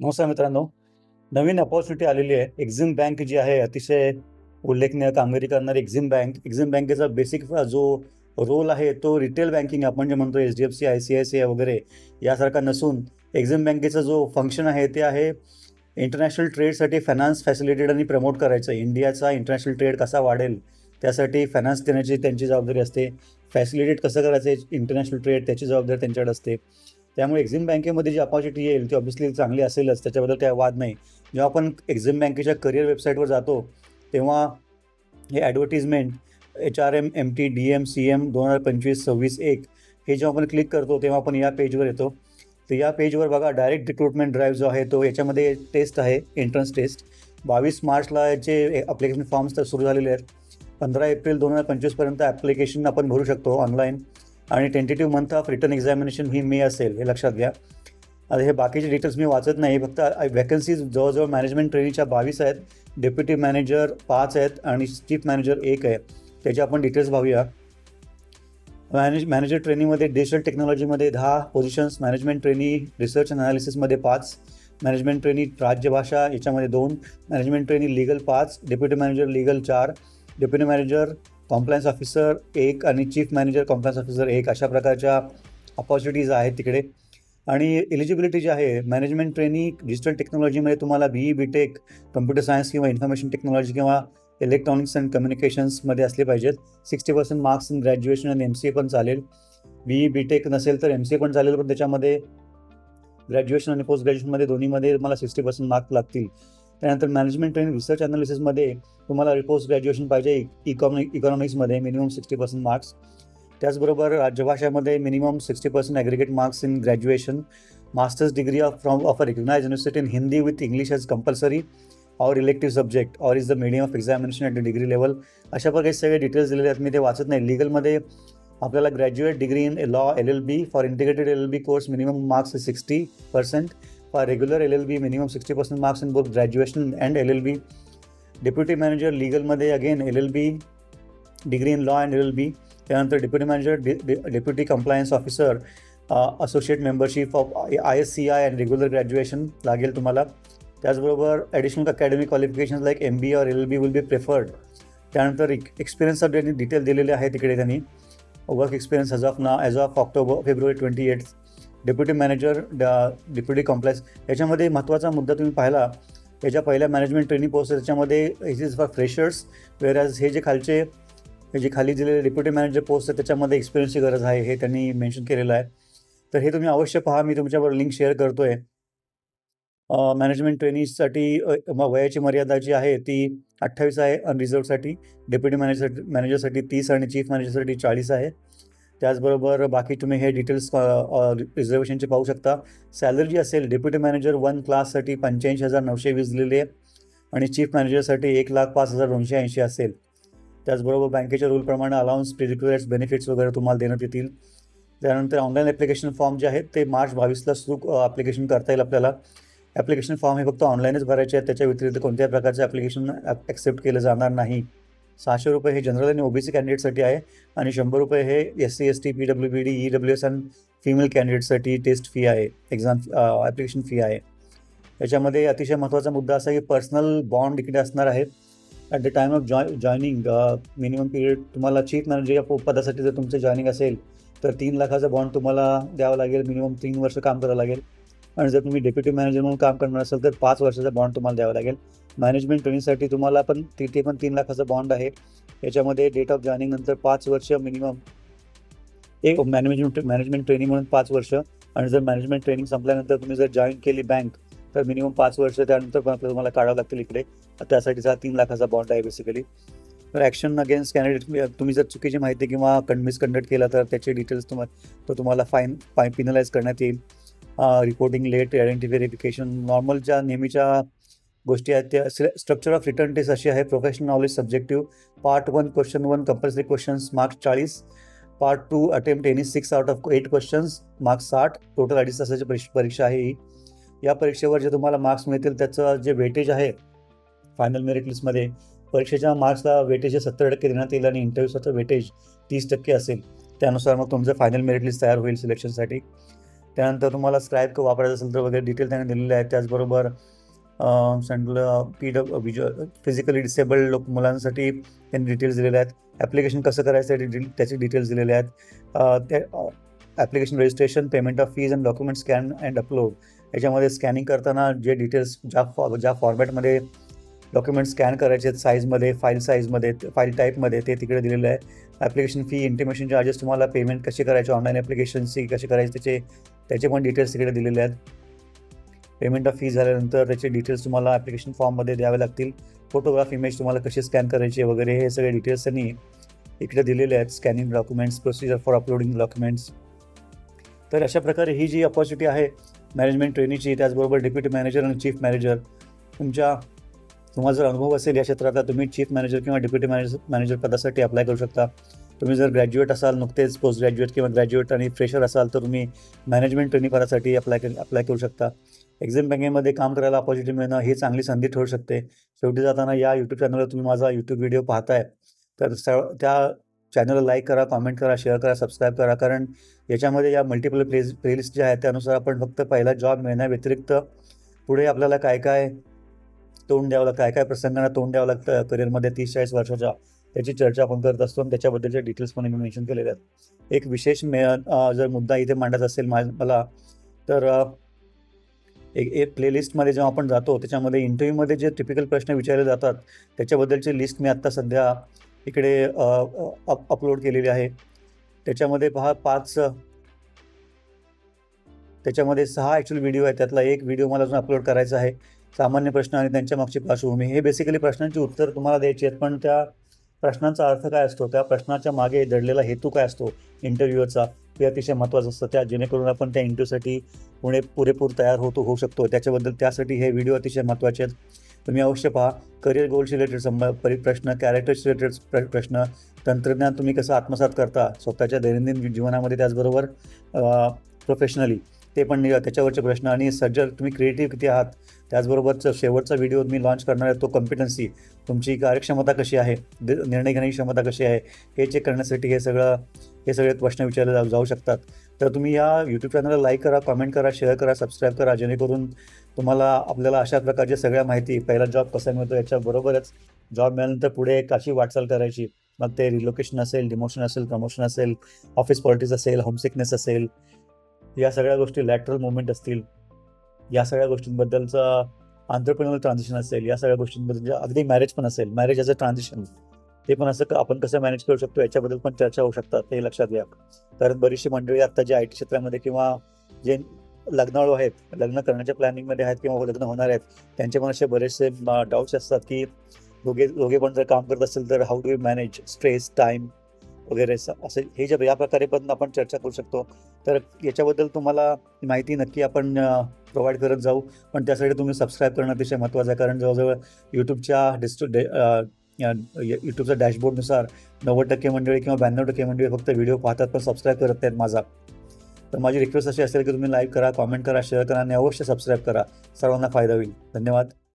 नमस्कार मित्रांनो नवीन अपॉर्च्युनिटी आलेली आहे. एक्झिम बँक जी आहे अतिशय उल्लेखनीय कामगिरी करणारी एक्झिम बँक एक्झिम बँकेचा बेसिक जो रोल आहे तो रिटेल बँकिंग आपण जे म्हणतो H D F C I C I C I वगैरे यासारखा नसून एक्झिम बँकेचं जो फंक्शन आहे ते आहे इंटरनॅशनल ट्रेडसाठी फायनान्स फॅसिलिटेड आणि प्रमोट करायचं. इंडियाचा इंटरनॅशनल ट्रेड कसा वाढेल त्यासाठी फायनान्स देण्याची त्यांची जबाबदारी असते. फॅसिलिटेट कसं करायचं इंटरनॅशनल ट्रेड त्याची जबाबदारी त्यांच्याकडे असते. त्यामुळे एक्झिम बँकेमध्ये जी अपॉर्च्युनिटी येईल ती ऑब्व्हियसली चांगली असेलच. त्याच्याबद्दल काय वाद नाही. जेव्हा आपण एक्झिम बँकेच्या करिअर वेबसाईटवर जातो तेव्हा हे advertisement H R M M T D M C M दोन हजार पंचवीस सव्वीस एक हे जेव्हा आपण क्लिक करतो तेव्हा आपण या पेजवर येतो. तर या पेजवर बघा डायरेक्ट रिक्रुटमेंट ड्राईव्ह जो आहे तो याच्यामध्ये टेस्ट आहे एंट्रन्स टेस्ट बावीस मार्चला याचे ॲप्लिकेशन फॉर्म्स तर सुरू झालेले आहेत. पंधरा एप्रिल दोन हजार पंचवीसपर्यंत ॲप्लिकेशन आपण भरू शकतो ऑनलाईन आणि tentative month of return examination ही मे असेल हे लक्षात घ्या. आता हे बाकीचे डिटेल्स मी वाचत नाही फक्त वॅकन्सीज जवळजवळ मॅनेजमेंट ट्रेनिंगच्या बावीस आहेत डेप्युटी मॅनेजर पाच आहेत आणि चीफ मॅनेजर एक आहे. त्याचे आपण डिटेल्स पाहूया. मॅनेज मॅनेजर ट्रेनिंगमध्ये डिजिटल टेक्नॉलॉजीमध्ये दहा पोझिशन्स मॅनेजमेंट ट्रेनी रिसर्च अनालिसिसमध्ये पाच मॅनेजमेंट ट्रेनी राज्यभाषा याच्यामध्ये दोन मॅनेजमेंट ट्रेनी लिगल पाच डेप्युटी मॅनेजर लिगल चार डेप्युटी मॅनेजर कॉम्प्लायन्स ऑफिसर एक आणि चीफ मॅनेजर कॉम्प्लायन्स ऑफिसर एक अशा प्रकारच्या अपॉर्च्युनिटीज आहेत तिकडे. आणि एलिजिबिलिटी जी आहे मॅनेजमेंट ट्रेनिंग डिजिटल टेक्नॉलॉजीमध्ये तुम्हाला B E B tech computer science किंवा इन्फॉर्मेशन टेक्नॉलॉजी किंवा इलेक्ट्रॉनिक्स अँड कम्युनिकेशन्समध्ये असले पाहिजेत. Sixty percent marks in graduation आणि एम सी ए पण चालेल. बी ई बी टेक नसेल तर एम सी ए पण चालेल पण त्याच्यामध्ये ग्रॅज्युएशन आणि पोस्ट ग्रॅज्युएशनमध्ये दोन्हीमध्ये मला सिक्स्टी पर्सेंट मार्क्स लागतील. त्यानंतर मॅनेजमेंट ट्रेनिंग रिसर्च अनालिसिसमध्ये तुम्हाला पोस्ट ग्रॅज्युएशन पाहिजे इकॉनॉमिक इकॉनॉमिक्समध्ये मिनिमम सिक्स्टी पर्सेंट मार्क्स त्याचबरोबर राज्यभाषामध्ये minimum sixty percent aggregate marks in graduation masters degree of from of a recognise university in Hindi with English as compulsory or elective subject or is the medium of examination at the degree level अशा प्रकारे सगळे details दिलेले आहेत. मी ते वाचत नाही. लिगलमध्ये आपल्याला graduate degree in law L L B for integrated L L B course minimum marks sixty percent for regular L L B minimum sixty percent marks in both graduation and L L B deputy manager degree again L L B degree in law and L B त्यानंतर deputy manager deputy compliance officer associate membership of I S C I and regular graduation लागेल तुम्हाला त्याचबरोबर additional academic qualification like M B or L B will be preferred त्यानंतर experience त्यांनी detail दिलेले आहे तिकडे त्यांनी. वर्क एक्सपिरियन्स ॲज ऑफ ना as of October February twenty eight deputy manager deputy complex याच्यामध्ये महत्त्वाचा मुद्दा तुम्ही पाहिला. याच्या पहिल्या मॅनेजमेंट ट्रेनिंग पोस्ट त्याच्यामध्ये is is for freshers where as हे जे खालचे हे जे खाली दिलेले डेप्युटी मॅनेजर पोस्ट आहे त्याच्यामध्ये एक्सपिरियन्सची गरज आहे हे त्यांनी मेन्शन केलेलं आहे. तर हे तुम्ही अवश्य पहा मी तुमच्यावर लिंक शेअर करतो आहे मॅनेजमेंट ट्रेनिंगसाठी वयाची मर्यादा जी आहे ती अठ्ठावीस आहे अनरिझर्वसाठी डेप्युटी मॅनेजर मॅनेजरसाठी तीस आणि चीफ मॅनेजरसाठी चाळीस आहे. त्याचबरोबर बाकी तुम्ही हे डिटेल्स रिझर्वेशनचे पाहू शकता. सॅलरी जी असेल डेप्युटी मॅनेजर वन क्लाससाठी पंच्याऐंशी हजार नऊशे वीस दिलेली. आहे आणि चीफ मॅनेजरसाठी एक लाख पाच हजार दोनशे ऐंशी असेल. त्याचबरोबर बँकेच्या रूलप्रमाणे अलाउन्स प्रिक्युलर्स बेनिफिट्स वगैरे तुम्हाला देण्यात येतील. त्यानंतर ऑनलाईन ॲप्लिकेशन फॉर्म जे आहेत ते मार्च बावीसला सुरू ॲप्लिकेशन करता येईल आपल्याला. ॲप्लिकेशन फॉर्म हे फक्त ऑनलाईनच भरायचे आहेत. त्याच्या व्यतिरिक्त कोणत्याही प्रकारचं ॲप्लिकेशन ॲक्सेप्ट केलं जाणार नाही. सहाशे रुपये हे जनरल आणि ओबीसी कॅन्डिडेटसाठी आहे. आणि शंभर रुपये हे S C S T P W B D E W S and female कॅन्डिडेटसाठी test fee आहे. एक्झाम ॲप्लिकेशन फी आहे. याच्यामध्ये अतिशय महत्त्वाचा मुद्दा असा की पर्सनल बॉन्ड इकडे असणार आहे. At the time of joy joining minimum period तुम्हाला चीफ मॅनेजर या पदासाठी जर तुमचं जॉईनिंग असेल तर तीन लाखाचा बॉन्ड तुम्हाला द्यावा लागेल. मिनिमम तीन वर्ष काम करावं लागेल. आणि जर तुम्ही डेप्युटी मॅनेजर म्हणून काम करणार असेल तर पाच वर्षाचा बॉन्ड तुम्हाला द्यावा लागेल. मॅनेजमेंट ट्रेनिंगसाठी तुम्हाला पण तिथे पण तीन लाखाचा बॉन्ड आहे. याच्यामध्ये डेट ऑफ जॉईनिंग नंतर पाच वर्ष मिनिमम एक मॅनेजमेंट मॅनेजमेंट ट्रेनिंग म्हणून पाच वर्ष. आणि जर मॅनेजमेंट ट्रेनिंग संपल्यानंतर तुम्ही जर जॉईन केली बँक तर मिनिमम पाच वर्ष त्यानंतर पण आपल्याला तुम्हाला काढावं लागतील इकडे. त्यासाठीचा तीन लाखाचा बॉन्ड आहे बेसिकली तर ॲक्शन अगेन्स्ट कॅन्डिडेट तुम्ही जर चुकीची माहिती किंवा कन मिसकंडक्ट केला तर त्याचे डिटेल्स तुम्हाला तो तुम्हाला फाईन फाईन पिनलाइज करण्यात येईल. Reporting late identity verification normal ज्या नेहमीच्या गोष्टी आहेत त्या. स्ट्रक्चर ऑफ रिटर्न टेस्ट अशी आहे. Professional knowledge subjective part one question one compulsory questions marks चाळीस. Part two attempt any six out of eight questions marks साठ. टोटल अडीच तासाची परीक्षा परीक्षा आहे ही. या परीक्षेवर जे तुम्हाला मार्क्स मिळतील त्याचं जे वेटेज आहे फायनल मेरिट लिस्टमध्ये परीक्षेच्या मार्क्सला वेटेज हे सत्तर टक्के देण्यात येईल आणि इंटरव्ह्यूचं वेटेज तीस टक्के असेल. त्यानुसार मग तुमचं फायनल मेरिट लिस्ट तयार होईल सिलेक्शनसाठी त्यानंतर तुम्हाला स्क्राईब वापरायचं असेल तर वगैरे डिटेल त्यांनी दिलेले आहेत. त्याचबरोबर P W visual physically disabled लोक मुलांसाठी त्यांनी डिटेल्स दिलेले आहेत. ॲप्लिकेशन कसं करायचं आहे त्याचे डिटेल्स दिलेले आहेत. ते application registration payment of fees and document scan and upload याच्यामध्ये स्कॅनिंग करताना जे डिटेल्स ज्या फॉ ज्या फॉर्मॅटमध्ये डॉक्युमेंट स्कॅन करायचे आहेत साईजमध्ये फाईल साईजमध्ये फाईल टाईपमध्ये ते तिकडे दिलेलं आहे. ॲप्लिकेशन फी इंटिमेशन चार्जेस तुम्हाला पेमेंट कसे करायचे ऑनलाईन ॲप्लिकेशनची कसे करायचे त्याचे त्याचे पण डिटेल्स तिकडे दिलेले आहेत. पेमेंट ऑफ फी झाल्यानंतर त्याचे डिटेल्स तुम्हाला ॲप्लिकेशन फॉर्ममध्ये द्यावे लागतील. फोटोग्राफ इमेज तुम्हाला कशी स्कॅन करायची वगैरे हे सगळे डिटेल्स त्यांनी इकडे दिलेले आहेत. Scanning documents procedure for uploading documents तर अशा प्रकारे ही जी अपॉर्च्युनिटी आहे मॅनेजमेंट ट्रेनिंगची त्याचबरोबर डेप्युटी मॅनेजर आणि चीफ मॅनेजर तुमच्या तुम्हाला जर अनुभव असेल या क्षेत्रात तर तुम्ही चीफ मॅनेजर किंवा डेप्युटी मॅनेजर मॅनेजर पदासाठी अप्लाय करू शकता. तुम्ही जर ग्रॅज्युएट असाल नुकतेच पोस्ट ग्रॅज्युएट किंवा ग्रॅज्युएट आणि फ्रेशर असाल तर तुम्ही मॅनेजमेंट ट्रेनिंग पदासाठी अप्लाय अप्लाय करू शकता. एक्झिम बँकेमध्ये काम करायला अपॉर्च्युनिटी मिळणं ही चांगली संधी ठरू शकते. शेवटी जाताना या यूट्यूब चॅनलवर तुम्ही माझा यूट्यूब व्हिडिओ पाहताय. तर त्या चॅनलला लाईक करा कॉमेंट करा शेअर करा सबस्क्राईब करा. कारण याच्यामध्ये या मल्टिपल प्लेस प्लेलिस्ट ज्या आहेत त्यानुसार आपण फक्त पहिला जॉब मिळण्याव्यतिरिक्त पुढे आपल्याला काय काय तोंड द्यावं लागतं काय काय प्रसंगांना तोंड द्यावं लागतं करिअरमध्ये तीस चाळीस वर्षाच्या त्याची चर्चा आपण करत असतो आणि त्याच्याबद्दलचे डिटेल्स पण मी मेन्शन केलेले आहेत. एक विशेष मे जर मुद्दा इथे मांडायचा असेल मा मला तर एक एक प्लेलिस्टमध्ये जेव्हा आपण जातो त्याच्यामध्ये इंटरव्ह्यूमध्ये जे टिपिकल प्रश्न विचारले जातात त्याच्याबद्दलची लिस्ट मी आत्ता सध्या इकडे अप अपलोड केलेली आहे. त्याच्यामध्ये पहा पाच त्याच्यामध्ये सहा ॲक्च्युअल व्हिडिओ आहे त्यातला एक व्हिडिओ मला अजून अपलोड करायचा आहे. सामान्य प्रश्न आणि त्यांच्या मागची पार्श्वभूमी. हे बेसिकली प्रश्नांची उत्तर तुम्हाला द्यायची आहेत पण त्या प्रश्नांचा अर्थ काय असतो? त्या प्रश्नाच्या मागे दडलेला हेतू काय असतो? इंटरव्ह्यूचा हे अतिशय महत्त्वाचं असतं. त्या जेणेकरून आपण त्या इंटरव्ह्यूसाठी पुणे पुरेपूर तयार होतो होऊ शकतो. त्याच्याबद्दल त्यासाठी हे व्हिडिओ अतिशय महत्त्वाचे आहेत. तुम्ही अवश्य पहा. करिअर गोल्स रिलेटेड संब परि प्रश्न कॅरेक्टर्स रिलेटेड प्रश्न तंत्रज्ञान तुम्ही कसं आत्मसात करता स्वतःच्या दैनंदिन जीवनामध्ये त्याचबरोबर प्रोफेशनली ते पण त्याच्यावरचे प्रश्न. आणि सज्जर तुम्ही क्रिएटिव्ह किती आहात? त्याचबरोबरचं शेवटचा व्हिडिओ मी लॉन्च करणार आहे तो कॉम्पिटन्सी तुमची कार्यक्षमता कशी आहे? दि- निर्णय घेण्याची क्षमता कशी आहे? हे चेक करण्यासाठी हे सगळं हे सगळे प्रश्न विचारले जाऊ जाऊ शकतात. तर तुम्ही या यूट्यूब चॅनलला लाईक करा कॉमेंट करा शेअर करा सबस्क्राईब करा जेणेकरून तुम्हाला आपल्याला अशा प्रकारच्या सगळ्या माहिती पहिला जॉब कसा मिळतो याच्याबरोबरच जॉब मिळाल्यानंतर पुढे कशी वाटचाल करायची. मग ते रिलोकेशन असेल डिमोशन असेल प्रमोशन असेल ऑफिस पॉलिटिक्स असेल होमसिकनेस असेल या सगळ्या गोष्टी लॅटरल मुवमेंट असतील या सगळ्या गोष्टींबद्दलचं आंतरप्रिनल ट्रान्झिशन असेल या सगळ्या गोष्टींबद्दल म्हणजे अगदी मॅरेज पण असेल मॅरेज ॲज अ ट्रान्झिशन ते पण असं आपण कसं मॅनेज करू शकतो याच्याबद्दल पण चर्चा होऊ शकतात हे लक्षात घ्या. कारण बरीचशी मंडळी आता जे आय टी क्षेत्रामध्ये किंवा जे लग्नाळू आहेत लग्न करण्याच्या प्लॅनिंगमध्ये आहेत किंवा लग्न होणार आहेत त्यांचे पण असे बरेचसे डाऊट्स असतात की दोघे दोघे पण जर काम करत असेल तर how do you manage stress time वगैरे स- असे हे जे या प्रकारे पण आपण चर्चा करू शकतो. तर याच्याबद्दल तुम्हाला माहिती नक्की आपण प्रोव्हाइड करत जाऊ. पण त्यासाठी तुम्ही सबस्क्राईब करणं अतिशय महत्त्वाचं आहे. कारण जवळजवळ यूट्यूबच्या डिस्ट्रो डे यूट्यूबच्या डॅशबोर्डनुसार नव्वद टक्के मंडळी किंवा ब्याण्णव टक्के मंडळी फक्त व्हिडिओ पाहतात पण सबस्क्राईब करत नाहीत माझा. तर माझी रिक्वेस्ट अशी असेल की तुम्ही लाईक करा कॉमेंट करा शेअर करा आणि अवश्य सबस्क्राईब करा. सर्वांना फायदा होईल. धन्यवाद.